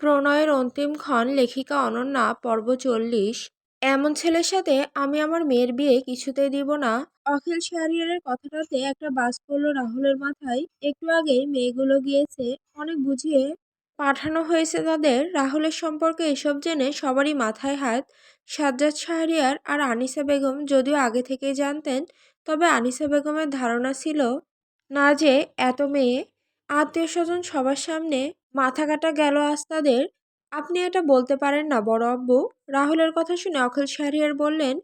প্রণয়ের অন্তিম ক্ষণ লেখিকা অনন্যা, পর্ব চল্লিশ। এমন ছেলের সাথে আমি আমার মেয়ের বিয়ে কিছুতেই দিব না। অখিল শাহরিয়ারের কথাটাতে একটা বাস পড়ল রাহুলের মাথায়। একটু আগেই মেয়েগুলো গিয়েছে। অনেক বুঝিয়ে পাঠানো হয়েছে তাদের। রাহুলের সম্পর্কে এসব জেনে সবারই মাথায় হাত। সাজ্জাদ শাহরিয়ার আর আনিসা বেগম যদিও আগে থেকেই জানতেন, তবে আনিসা বেগমের ধারণা ছিল না যে এত মেয়ে আত্মীয় স্বজন সবার সামনে মাথা কাটা গেল আজ তাদের আপনি এটা বলতে পারেন না, বড় আব্বু। রাহুলের কথা শুনে অখিল শাহরিয়ার বললেন,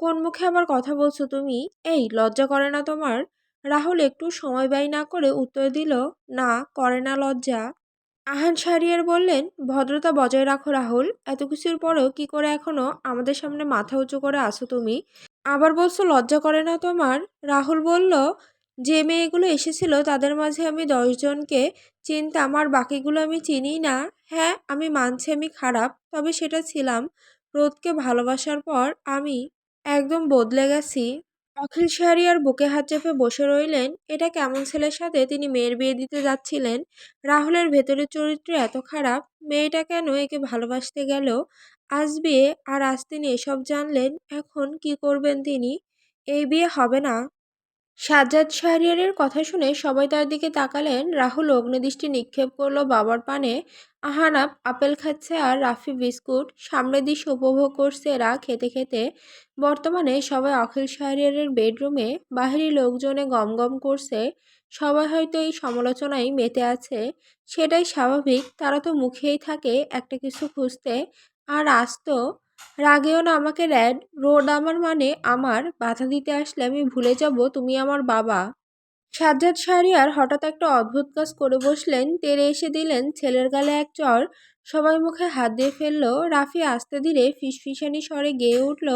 কোন মুখে আবার কথা বলছো তুমি? এই, লজ্জা করে না তোমার? রাহুল একটু সময় ব্যয় না করে উত্তর দিল, না, করে না লজ্জা। আহান শাহরিয়ার বললেন, ভদ্রতা বজায় রাখো রাহুল। এত কিছুর পরেও কি করে এখনও আমাদের সামনে মাথা উঁচু করে আসো তুমি? আবার বলছো লজ্জা করে না তোমার? রাহুল বলল যে মেয়েগুলো এসেছিল, তাদের মাঝে আমি দশজনকে চিনতাম আর বাকিগুলো আমি চিনি না। হ্যাঁ আমি মানছি আমি খারাপ, তবে সেটা ছিলাম। রোদকে ভালোবাসার পর আমি একদম বদলে গেছি। অখিল শাহরিয়ার বুকে হাত চেপে বসে রইলেন। এটা কেমন ছেলের সাথে তিনি মেয়ের বিয়ে দিতে যাচ্ছিলেন? রাহুলের ভেতরের চরিত্র এত খারাপ, মেয়েটা কেন একে ভালোবাসতে গেল আজ বিয়ে আর আজ তিনি এসব জানলেন, এখন কি করবেন তিনি? এই বিয়ে হবে না। সাজ্জাদ শাহরিয়ারের কথা শুনে সবাই তার দিকে তাকালেন। রাহুল অগ্নিদৃষ্টি নিক্ষেপ করল বাবার পানে। আহানাপ আপেল খাচ্ছে আর রাফি বিস্কুট, সামনে দৃশ্য উপভোগ করছে এরা খেতে খেতে। বর্তমানে সবাই অখিল শাহরিয়ারের বেডরুমে বাহিরি লোকজনে গম গম করছে। সবাই হয়তো এই সমালোচনায় মেতে আছে। সেটাই স্বাভাবিক, তারা তো মুখেই থাকে একটা কিছু খুঁজতে। আর আজ তো রাগেও না আমাকে র্যাড রোড আমার মানে আমার, বাধা দিতে আসলে আমি ভুলে যাব, তুমি আমার বাবা। সাজ্জাদ শাহরিয়ার হঠাৎ একটা অদ্ভুত কাজ করে বসলেন, তেরে এসে দিলেন, ছেলের গালে এক চর, সবাই মুখে হাত দিয়ে ফেলল, রাফি আস্তে ধীরে ফিসফিসানি স্বরে গেয়ে উঠল,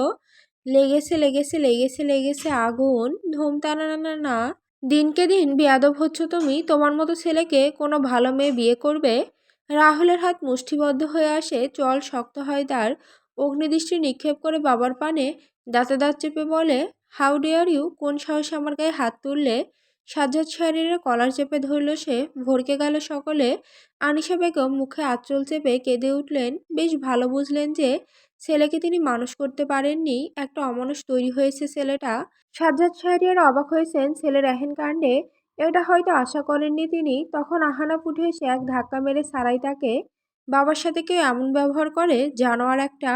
লেগেছে লেগেছে লেগেছে লেগেছে আগুন, ধুম টানা না না, দিনকে দিন বেয়াদব হচ্ছ তুমি, তোমার মতো ছেলেকে কোনো ভালো মেয়ে বিয়ে করবে? রাহুলের হাত মুষ্টিবদ্ধ হয়ে আসে, চল শক্ত হয় তার অগ্নিদৃষ্টি নিক্ষেপ করে বাবার পানে দাঁতে দাঁত চেপে বলে হাউ ডেয়ার ইউ কোন সাহসে আমার গায়ে হাত তুললে? সাজ্জাদ শাহরিয়ারের কলার চেপে ধরল সে, ভরকে গেল সকলে। আনিশা বেগম মুখে আঁচল চেপে কেঁদে উঠলেন, বেশ ভালো বুঝলেন যে ছেলেকে তিনি মানুষ করতে পারেননি, একটা অমানুষ তৈরি হয়েছে ছেলেটা। সাজ্জাদ শাহরিয়ার অবাক হয়েছেন ছেলের এহেন কাণ্ডে। এটা হয়তো আশা করেননি তিনি। তখন আহানা ফুটে এসে এক ধাক্কা মেরে সারাই তাকে বাবার সাথে কেউ এমন ব্যবহার করে জানোয়ার একটা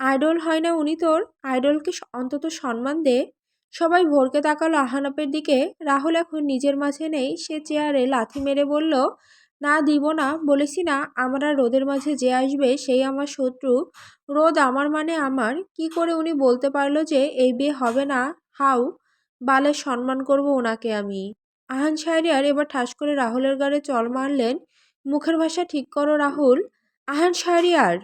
আইডল হয় না উনি তোর? আইডলকে অন্তত সম্মান দে। সবাই ভোরকে তাকালো আহানাপের দিকে। রাহুল এখন নিজের মাঝে নেই। সে চেয়ারে লাথি মেরে বলল, না, দিব না। বলেছি, না, আমার রোদের মাঝে যে আসবে সেই আমার শত্রু। রোদ আমার মানে আমার। কি করে উনি বলতে পারল যে এই বিয়ে হবে না? হাউ বালে সম্মান করব ওনাকে আমি। আহান শাহরিয়ার এবার ঠাস করে রাহুলের গাড়ে চল মারলেন। মুখের ভাষা ঠিক করো, রাহুল। আহান শাহরিয়ার।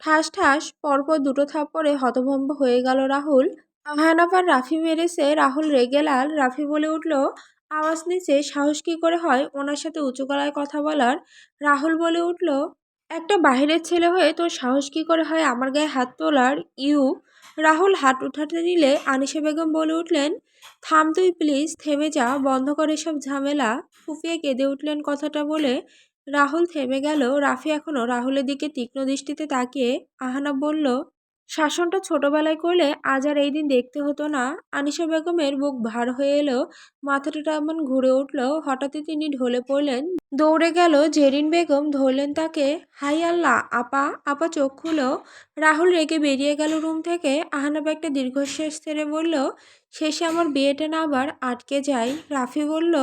ঠাস ঠাস, পরপর দুটো থাপ্পড়ে হতভম্ব হয়ে গেল রাহুল। আহান আবার রাফি মেরেছে, রাহুল রেগে লাল। রাফি বলে উঠল, আওয়াজ নিচে, সাহস কী করে হয় ওনার সাথে উঁচু গলায় কথা বলার? রাহুল বলে উঠল, একটা বাহিরের ছেলে হয়ে তোর সাহস কী করে হয় আমার গায়ে হাত তোলার? ইউ। রাহুল হাত উঠাতে নিলে আনিসা বেগম বলে উঠলেন, থাম তুই প্লিজ, থেমে যা, বন্ধ করে সব ঝামেলা। ফুপিয়ে কেঁদে উঠলেন কথাটা বলে রাহুল থেমে গেল। রাফি এখনও রাহুলের দিকে তীক্ষ্ণ দৃষ্টিতে তাকিয়ে আহানা বলল, শাসনটা ছোটবেলায় করলে আজ আর এই দিন দেখতে হতো না। আনিশা বেগমের বুক ভার হয়ে এলো। মাথাটা এমন ঘুরে উঠল। হঠাৎই তিনি ঢলে পড়লেন। দৌড়ে গেল জেরিন বেগম, ধরলেন তাকে, হাই আল্লাহ, আপা আপা চোখ খুলো। রাহুল রেগে বেরিয়ে গেল রুম থেকে। আহানাব একটা দীর্ঘশ্বাস ছেড়ে বলল, শেষে আমার বিয়েটা না আবার আটকে যায়। রাফি বলল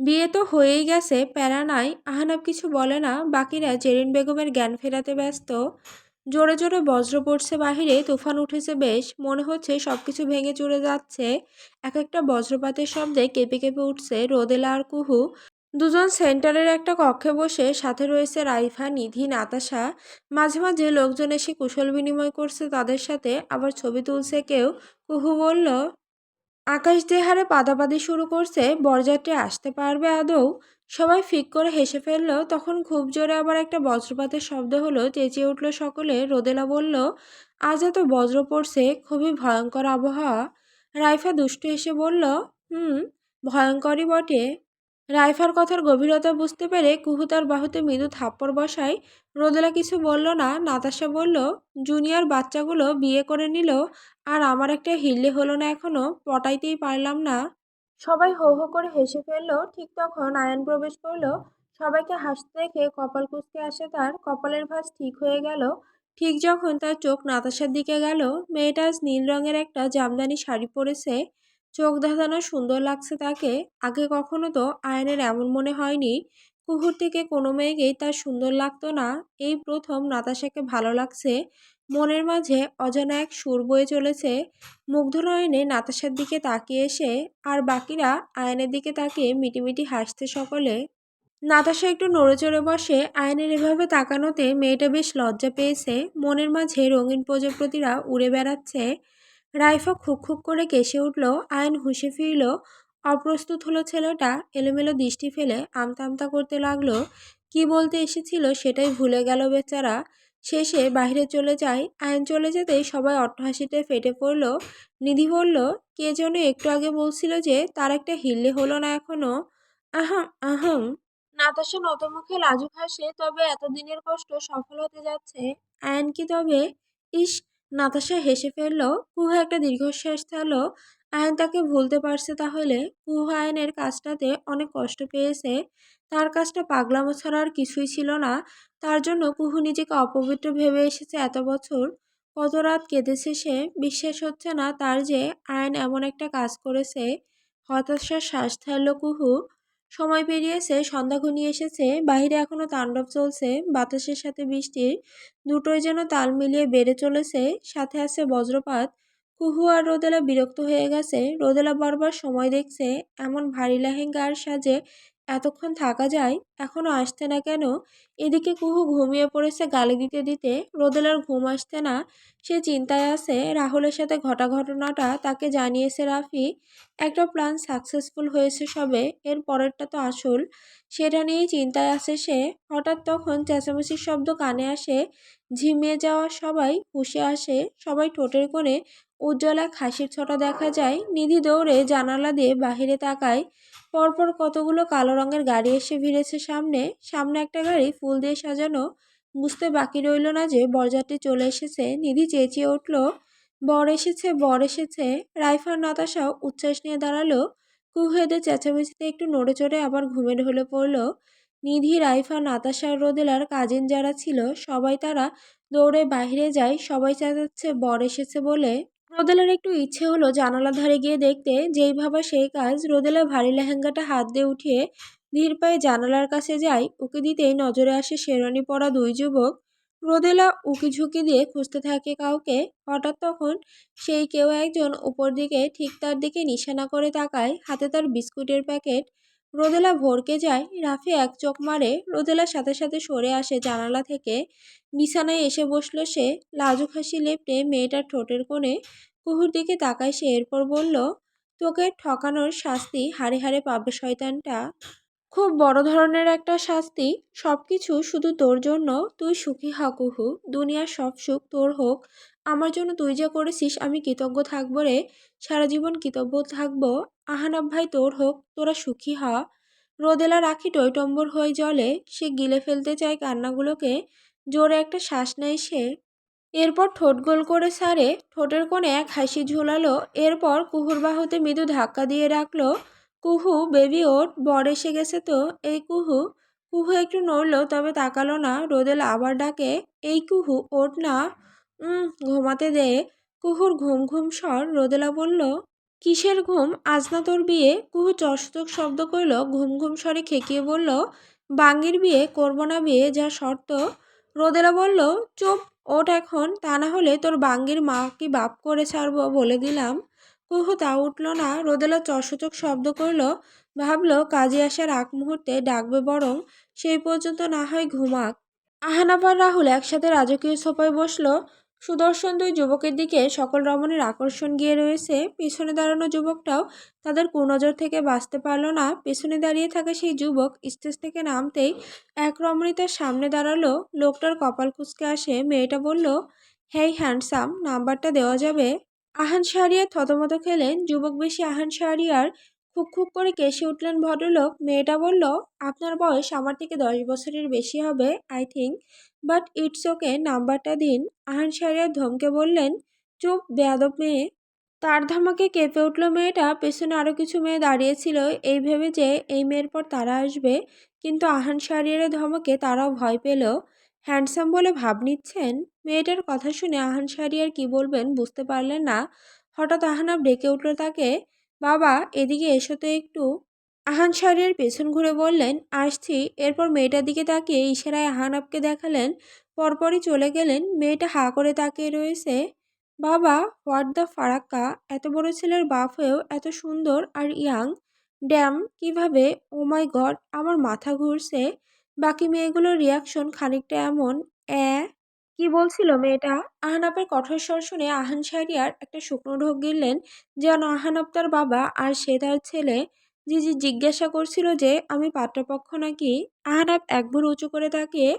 বিয়ে তো হয়েই গেছে, প্যারা নাই। আহানাব কিছু বলে না। বাকিরা জেরিন বেগমের জ্ঞান ফেরাতে ব্যস্ত। জোরে জোরে বজ্র পড়ছে বাহিরে, তুফান উঠেছে বেশ। মনে হচ্ছে সব কিছু ভেঙে চুরে যাচ্ছে। এক একটা বজ্রপাতের শব্দে কেঁপে কেঁপে উঠছে রোদেলা আর কুহু। দুজন সেন্টারের একটা কক্ষে বসে, সাথে রয়েছে রাইফা, নিধি, নাতাশা। মাঝে মাঝে লোকজন এসে কুশল বিনিময় করছে তাদের সাথে। আবার ছবি তুলছে কেউ। কুহু বলল আকাশ দেহারে পাদাপাদি শুরু করছে, বরযাত্রী আসতে পারবে আদৌ? সবাই ফিক করে হেসে ফেলল, তখন খুব জোরে আবার একটা বজ্রপাতের শব্দ হলো, চেঁচিয়ে উঠল সকলে, রোদেলা বলল, আজ এত বজ্র পড়ছে, খুবই ভয়ঙ্কর আবহাওয়া। রাইফা দুষ্টু এসে বলল, হুম, ভয়ঙ্করই বটে। রাইফার কথার গভীরতা বুঝতে পেরে কুহু তার বাহুতে মৃদু থাপ্পড় বসায়। রোদেলা কিছু বলল না, নাতাশা বলল, জুনিয়র বাচ্চাগুলো বিয়ে করে নিল, আর আমার একটা হিল্লে হলো না এখনও, পটাইতেই পারলাম না। সবাই হো হো করে হেসে ফেলল। ঠিক তখন আয়ন প্রবেশ করল। সবাইকে হাসতে দেখে কপাল কুঁচকে আসে তার। কপালের ভাঁজ ঠিক হয়ে গেল। ঠিক যখন তার চোখ নাতাশার দিকে গেল, মেয়েটা আজ নীল রঙের একটা জামদানি শাড়ি পরেছে। চোখ ধাঁধানো সুন্দর লাগছে তাকে। আগে কখনো তো আয়নের এমন মনে হয়নি, কুহুর থেকে কোনো মেয়েকেই তার সুন্দর লাগতো না। এই প্রথম নাতাশাকে ভালো লাগছে। মনের মাঝে অজানা এক সুর বয়ে চলেছে। মুগ্ধ নয়নে নাতাশার দিকে তাকিয়ে এসে আর বাকিরা আয়নের দিকে তাকিয়ে মিটিমিটি হাসতে সকলে। নাতাশা একটু নড়ে চড়ে বসে আয়নের এভাবে তাকানোতে মেয়েটা বেশ লজ্জা পেয়েছে। মনের মাঝে রঙিন প্রজাপতিরা উড়ে বেড়াচ্ছে। রাইফা খুক খুক করে কেসে উঠল, আয়ন হুঁশে ফিরল, অপ্রস্তুত হলো ছেলেটা, এলোমেলো দৃষ্টি ফেলে আমতা আমতা করতে লাগল, কি বলতে এসেছিল সেটাই ভুলে গেল বেচারা, শেষে বাইরে চলে যায়। আয়ন চলে যেতেই সবাই অট্টহাসিতে ফেটে পড়ল, নিধি বলল, কে যেন একটু আগে বলছিল যে তার একটা হিল্লে হলো না এখনও। আহম আহম, নাতাশা নতমুখে লাজুক হাসে, তবে এতদিনের কষ্ট সফল হতে যাচ্ছে। আয়ন কি তবে? ইস নাতাশা হেসে ফেলল, কুহা একটা দীর্ঘশ্বাস ছাড়ল। আয়ন তাকে ভুলতে পারছে তাহলে? কুহু আয়নের কাজটাতে অনেক কষ্ট পেয়েছে। তার কাজটা পাগলামো ছাড়া আর কিছুই ছিল না। তার জন্য কুহু নিজেকে অপবিত্র ভেবে এসেছে এত বছর। কত রাত কেঁদেছে সে, বিশ্বাস হচ্ছে না তার যে আয়ন এমন একটা কাজ করেছে। হতাশার শ্বাস ছাড়ল কুহু। সময় পেরিয়েছে, সন্ধ্যা ঘনিয়ে এসেছে, বাহিরে এখনও তাণ্ডব চলছে, বাতাসের সাথে বৃষ্টির দুটোই যেন তাল মিলিয়ে বেড়ে চলেছে, সাথে আছে বজ্রপাত। কুহু আর রোদেলা বিরক্ত হয়ে গেছে, রোদেলা বারবার সময় দেখছে, এমন ভারী লেহেঙ্গা আর সাজে এতক্ষণ থাকা যায়, এখনও আসতে না কেন? এদিকে কুহু ঘুমিয়ে পড়েছে গালি দিতে দিতে। রোদেলার ঘুম আসতে না, সে চিন্তায় আছে। রাহুলের সাথে ঘটা ঘটনাটা তাকে জানিয়েছে রাফি। একটা প্ল্যান সাকসেসফুল হয়েছে সবে, এর পরেরটা তো আসল। সেটা নিয়েই চিন্তায় আছে সে। হঠাৎ তখন চেঁচামেচির শব্দ কানে আসে। ঝিমিয়ে যাওয়া সবাই হুশে আসে। সবাই ঠোঁটের কোণে উজ্জ্বল খাসির ছটা দেখা যায়। নিধি দৌড়ে জানালা দিয়ে বাহিরে তাকায়। পরপর কতগুলো কালো রঙের গাড়ি এসে ভিড়েছে সামনে সামনে একটা গাড়ি ফুল দিয়ে সাজানো। বুঝতে বাকি রইল না যে বরযাত্রী চলে এসেছে। নিধি চেঁচিয়ে উঠল, বর এসেছে বর এসেছে। রাইফার নাতাশাও উচ্ছ্বাস নিয়ে দাঁড়াল। কুহেদের চেঁচামেচিতে একটু নড়ে চড়ে আবার ঘুমে ঢলে পড়ল। নিধি, রাইফা নাতাশার রোদেলার কাজিন যারা ছিল, সবাই তারা দৌড়ে বাইরে যায়। সবাই চেঁচাচ্ছে, বর এসেছে বলে। রোদেলার একটু ইচ্ছে হলো জানালা ধারে গিয়ে দেখতে, যেই ভাবা সেই কাজ রোদেলা ভারী লেহেঙ্গাটা হাত দিয়ে উঠিয়ে ধীর পায়ে জানালার কাছে যায় উকি দিতেই নজরে আসে শেরওয়ানি পরা দুই যুবক। রোদেলা উকি ঝুঁকি দিয়ে খুঁজতে থাকে কাউকে, হঠাৎ তখন সেই কেউ একজন উপর দিকে, ঠিক তার দিকে নিশানা করে তাকায়, হাতে তার বিস্কুটের প্যাকেট রোদেলা ভরকে যায়, রাফি এক চোখ মারে রোদেলার সাথে সাথে সরে আসে জানালা থেকে। বিছানায় এসে বসল সে, লাজুক হাসি লেপটে মেয়েটার ঠোঁটের কোণে। কুহুর দিকে তাকায় সে, এরপর বলল, তোকে ঠকানোর শাস্তি হারে হারে পাবে, শয়তানটা। খুব বড় ধরনের একটা শাস্তি। সব কিছু শুধু তোর জন্য। তুই সুখী হা, কুহু। দুনিয়ার সব সুখ তোর হোক। আমার জন্য তুই যা করেছিস, আমি কৃতজ্ঞ থাকব রে। সারা জীবন কৃতজ্ঞ থাকব। আহানাব ভাই তোর হোক, তোরা সুখী হ। রোদেলা রাখি টইটম্বর হয়ে জলে, সে গিলে ফেলতে চায় কান্নাগুলোকে। জোরে একটা শ্বাস নেয় সে। এরপর ঠোঁট গোল করে সারে, ঠোঁটের কোণে এক হাসি ঝুলালো। এরপর কুহুর বাহুতে মৃদু ধাক্কা দিয়ে রাখল। কুহু, বেবি ওট, বর এসে গেছে তো। এই কুহু কুহু একটু নড়ল, তবে তাকালো না। রোদেলা আবার ডাকে, এই কুহু, ওট না। ঘুমাতে দে। কুহুর ঘুম ঘুম স্বর, রোদেলা বলল কিসের ঘুম? আজ না তোর বিয়ে? কুহু চশতক শব্দ করল, ঘুম ঘুম স্বরে খেকিয়ে বলল, বাঙ্গির বিয়ে, করব না বিয়ে, যা শর্ত। রোদেলা বলল, চুপ, ওঠ এখন, তা না হলে তোর বাঙ্গির মা কি বাপ করে ছাড়বো বলে দিলাম। কুহু তা উঠল না, রোদেলা চশচক শব্দ করল, ভাবলো কাজে আসার আগ মুহূর্তে ডাকবে বরং সেই পর্যন্ত না হয় ঘুমাক। আহানাবার রাহুল একসাথে রাজকীয় সোফায় বসল সুদর্শন দুই যুবকের দিকে সকল রমণের আকর্ষণ গিয়ে রয়েছে। পিছনে দাঁড়ানো যুবকটাও তাদের কুনজর থেকে বাঁচতে পারল না। পেছনে দাঁড়িয়ে থাকা সেই যুবক স্টেজ থেকে নামতেই এক রমণী তার সামনে দাঁড়াল। লোকটার কপাল কুচকে আসে। মেয়েটা বলল, হেই, হ্যান্ডসাম, নাম্বারটা দেওয়া যাবে? আহান শাহরিয়ার থতমত খেলেন। যুবক বেশি আহান শাহরিয়ার খুব খুব করে কেসে উঠলেন ভদ্রলোক। মেয়েটা বলল, আপনার বয়স আমার থেকে দশ বছরের বেশি হবে I think but it's okay নাম্বারটা দিন। আহান শাহরিয়ার ধমকে বললেন, চুপ, বেয়াদব মেয়ে। তার ধামাকে কেঁপে উঠল মেয়েটা। পেছনে আরও কিছু মেয়ে দাঁড়িয়েছিল, এই ভেবে যে এই মেয়ের পর তারা আসবে। কিন্তু আহান শাহরিয়ারের ধমকে তারাও ভয় পেল। হ্যান্ডসাম বলে ভাব নিচ্ছেন? মেয়েটার কথা শুনে আহান শাহরিয়ার কি বলবেন বুঝতে পারলেন না। হঠাৎ আহানা ডেকে উঠল তাকে। বাবা, এদিকে এসো তো একটু। আহান শাহরিয়ার পেছন ঘুরে বললেন, আসছি। এরপর মেয়েটার দিকে তাকিয়ে ইশারায় আহান আপকে দেখালেন। পরপরই চলে গেলেন, মেয়েটা হা করে তাকিয়ে রয়েছে। বাবা, হোয়াট দ্য ফারাক্কা? এত বড় ছেলের বাপ হয়েও এত সুন্দর আর ইয়াং। ড্যাম, কীভাবে? ও মাই গড, আমার মাথা ঘুরছে। বাকি মেয়েগুলোর রিয়াকশন খানিকটা এমন, অ্যা কি বলছিল মেয়েটা? আহানাপের কঠোর স্বর শুনে আহান শাহরিয়ার একটা শুকনো ঢোক গিললেন, যেন আহানাপ তার বাবা আর সে তার ছেলে জিজি জিজ্ঞাসা করছিল যে, আমি পাত্রপক্ষ নাকি? আহানাপ একবার উঁচু করে তাকিয়ে,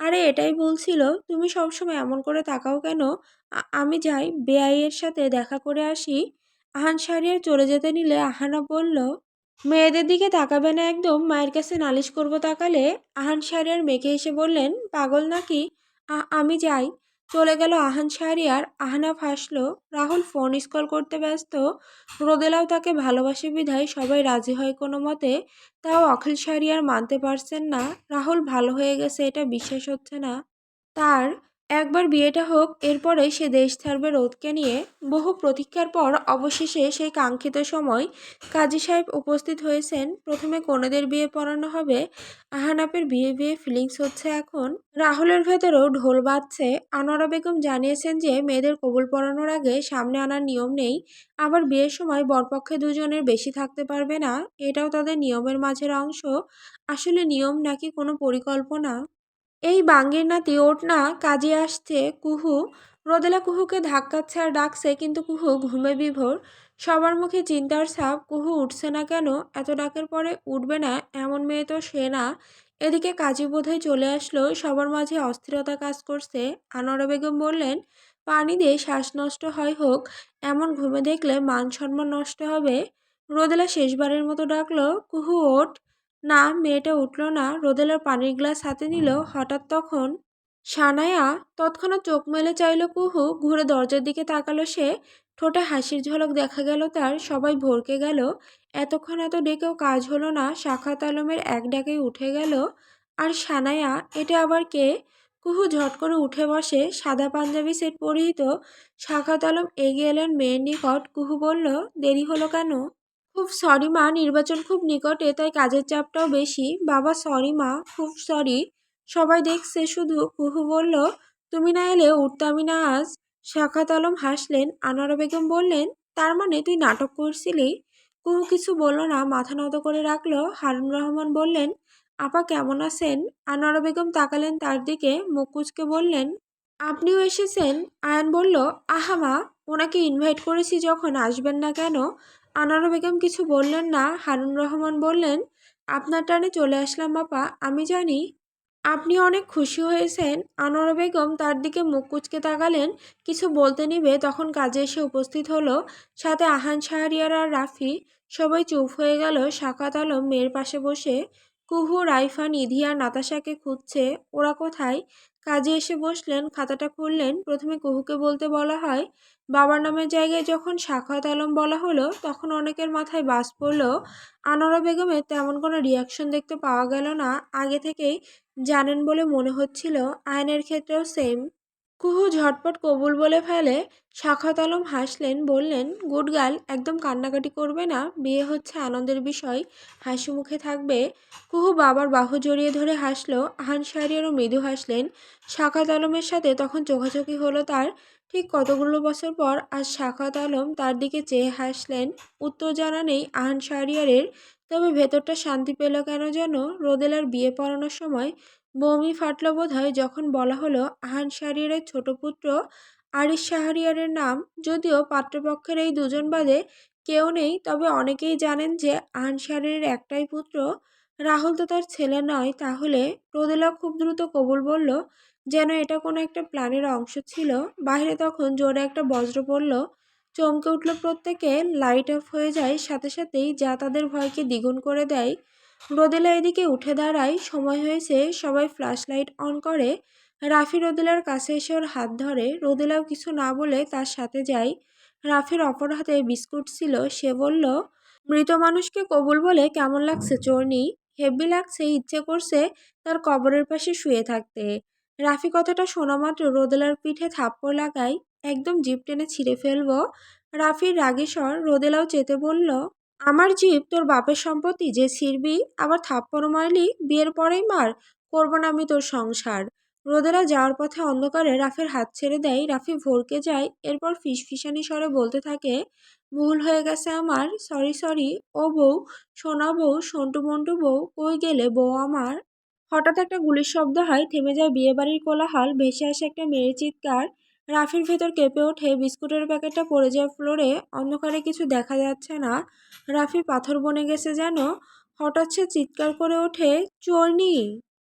আরে, এটাই বলছিল, তুমি সবসময় এমন করে তাকাও কেন? আমি যাই, বেআইয়ের সাথে দেখা করে আসি। আহান শাহরিয়ার চলে যেতে নিলে আহানাপ বলল, মেয়েদের দিকে তাকাবে না একদম, মায়ের কাছে নালিশ করব তাকালে? আহান শাহরিয়ার মেয়েকে এসে বললেন, পাগল নাকি? আমি যাই। চলে গেল আহান শাহরিয়ার আহনাফ হাসলো। রাহুল ফোন স্কল করতে ব্যস্ত। রোদেলাও তাকে ভালোবাসে বিধায় সবাই রাজি হয় কোনো মতে। তাও অখিল শাহরিয়ার মানতে পারছেন না। রাহুল ভালো হয়ে গেছে এটা বিশ্বাস হচ্ছে না। তার একবার বিয়েটা হোক, এরপরে সে দেশ ছাড়বে রোদকে নিয়ে। বহু প্রতীক্ষার পর অবশেষে সেই কাঙ্ক্ষিত সময় কাজী সাহেব উপস্থিত হয়েছেন। প্রথমে কনেদের বিয়ে পড়ানো হবে। আহানাপের বিয়ে বিয়ে ফিলিংস হচ্ছে এখন। রাহুলের ভেতরেও ঢোল বাজছে। আনোয়ারা বেগম জানিয়েছেন যে, মেয়েদের কবুল পড়ানোর আগে সামনে আনার নিয়ম নেই। আবার বিয়ের সময় বরপক্ষে দুজনের বেশি থাকতে পারবে না। এটাও তাদের নিয়মের মাঝের অংশ। আসলে নিয়ম নাকি কোনো পরিকল্পনা? এই বাঙ্গির নাতি ওঠ না কাজে আসছে কুহু। রোদেলা কুহুকে ধাক্কাচ্ছে আর ডাকছে, কিন্তু কুহু ঘুমে বিভোর। সবার মুখে চিন্তার ছাপ, কুহু উঠছে না কেন? এত ডাকের পরে উঠবে না, এমন মেয়ে তো সে না। এদিকে কাজী বোধহয় চলে আসলো, সবার মাঝে অস্থিরতা কাজ করছে। আনোয়ারা বেগম বললেন, পানি দিয়ে শ্বাস নষ্ট হয় হোক, এমন ঘুমে দেখলে মান সম্মান নষ্ট হবে। রোদেলা শেষবারের মতো ডাকলো, কুহু, ওঠ। না, মেয়েটা উঠল না। রোদেলার পানির গ্লাস হাতে নিল। হঠাৎ তখন সানায়া তৎক্ষণাৎ চোখ মেলে চাইল, কুহু! ঘুরে দরজার দিকে তাকালো সে। ঠোঁটে হাসির ঝলক দেখা গেল তার। সবাই ভরকে গেল। এতক্ষণ এত ডেকেও কাজ হলো না। শাখাত আলমের এক ডাকেই উঠে গেল। আর সানায়া, এটা আবার কে? কুহু ঝট করে উঠে বসে। সাদা পাঞ্জাবি সেট পরিহিত। শাখাত আলম এগিয়ে এলেন মেয়ের নিকট। কুহু বলল, দেরি হলো কেন? খুব সরি মা, নির্বাচন খুব নিকটে, তাই কাজের চাপটাও বেশি। বাবা সরি মা, খুব সরি সবাই দেখছে, শুধু কুহু বলল, তুমি না এলে উঠতামই না আজ। শাখাত আলম হাসলেন। আনোয়ারা বেগম বললেন, তার মানে তুই নাটক করছিলি? কুহু কিছু বলল না, মাথা নত করে রাখল। হারুন রহমান বললেন, আপা কেমন আছেন? আনোয়ারা বেগম তাকালেন তার দিকে, মুখ কুচকে বললেন, আপনিও এসেছেন? আয়ান বলল, আহা মা, ওনাকে ইনভাইট করেছি যখন, আসবেন না কেন? আনারা বেগম কিছু বললেন না। হারুন রহমান বললেন, আপনার টানে চলে আসলাম, বাপা। আমি জানি আপনি অনেক খুশি হয়েছেন। আনোয়ারা বেগম তার দিকে মুখ কুচকে তাকালেন। কিছু বলতে নিবে। তখন কাজে এসে উপস্থিত হলো। সাথে আহান শাহরিয়ার আর রাফি। সবাই চুপ হয়ে গেল। শাকাত আলম মেয়ের পাশে বসে, কুহু রাইফা নিধি আর নাতাশাকে খুঁজছে। ওরা কোথায়? কাজে এসে বসলেন, খাতাটা খুললেন। প্রথমে কুহুকে বলতে বলা হয় বাবার নামের জায়গায় যখন সাখাত আলম বলা হলো, তখন অনেকের মাথায় বাস পড়ল, আনোয়ারা বেগমের তেমন কোনো রিয়াকশন দেখতে পাওয়া গেল না। আগে থেকেই জানেন বলে মনে হচ্ছিল আয়নের ক্ষেত্রেও সেম কুহু ঝটপট কবুল বলে ফেলে শাখাত আলম হাসলেন, বললেন, গুড গার্ল, একদম কান্নাকাটি করবে না, বিয়ে হচ্ছে আনন্দের বিষয়, হাসি মুখে থাকবে। কুহু বাবার বাহু জড়িয়ে ধরে হাসলো, আহান শাহরিয়ারও মৃদু হাসলেন। শাখাত আলমের সাথে তখন চোখাচোখি হলো তার ঠিক কতগুলো বছর পর আজ শাখাত আলম তার দিকে চেয়ে হাসলেন, উত্তর জানা নেই আহান শাহরিয়ারের। তবে ভেতরটা শান্তি পেল কেন যেন রোদেলার বিয়ে পড়ানোর সময় বমি ফাটল বোধ হয় যখন বলা হলো আহান শাহরিয়ারের ছোট পুত্র আরিস শাহরিয়ারের নাম। যদিও পাত্রপক্ষের এই দুজন বাদে কেউ নেই, তবে অনেকেই জানেন যে আহান শাহরিয়ারের একটাই পুত্র। রাহুল তো তার ছেলে নয়, তাহলে রোদেলা খুব দ্রুত কবুল বলল যেন এটা কোনো একটা প্ল্যানের অংশ ছিল। বাইরে তখন জোরে একটা বজ্র পড়ল। চমকে উঠল প্রত্যেকে। লাইট অফ হয়ে যায়। সাথে সাথেই যা তাদের ভয়কে দ্বিগুণ করে দেয়। রোদেলা এদিকে উঠে দাঁড়ায়। সময় হয়েছে। সবাই ফ্ল্যাশ লাইট অন করে। রাফি রোদেলার কাছে এসে ওর হাত ধরে। রোদেলাও কিছু না বলে তার সাথে যায়। রাফির অপর হাতে বিস্কুট ছিল। সে বলল, মৃত মানুষকে কবুল বলে কেমন লাগছে চর্নি হেব্বি লাগছে, ইচ্ছে করছে তার কবরের পাশে শুয়ে থাকতে। রাফি কথাটা শোনা মাত্র রোদেলার পিঠে থাপ্পড় লাগাই একদম জিপ টেনে ছিঁড়ে ফেলব। রাফির রাগে স্বর, রোদেলাও চেতে বলল, আমার জিপ তোর বাপের সম্পত্তি, যে ছিড়বি, আবার থাপ্পড় মারলি, বিয়ের পরেই মার, করব না আমি তোর সংসার। রোদেলা যাওয়ার পথে অন্ধকারে রাফির হাত ছেড়ে দেয়। রাফি ভরকে যায়, এরপর ফিসফিসানি স্বরে বলতে থাকে, ভুল হয়ে গেছে আমার, সরি সরি, ও বউ, সোনা বউ, সন্টু মন্টু বউ, কই গেলে বউ আমার? হঠাৎ একটা গুলির শব্দ হয়, থেমে যায় বিয়েবাড়ির কোলাহল, ভেসে আসে একটা মেয়ের চিৎকার। রাফির ভেতর কেঁপে ওঠে, বিস্কুটের প্যাকেটটা পড়ে যায় ফ্লোরে, অন্ধকারে কিছু দেখা যাচ্ছে না। রাফি পাথর বনে গেছে যেন। হঠাৎ সে চিৎকার করে ওঠে চর্নি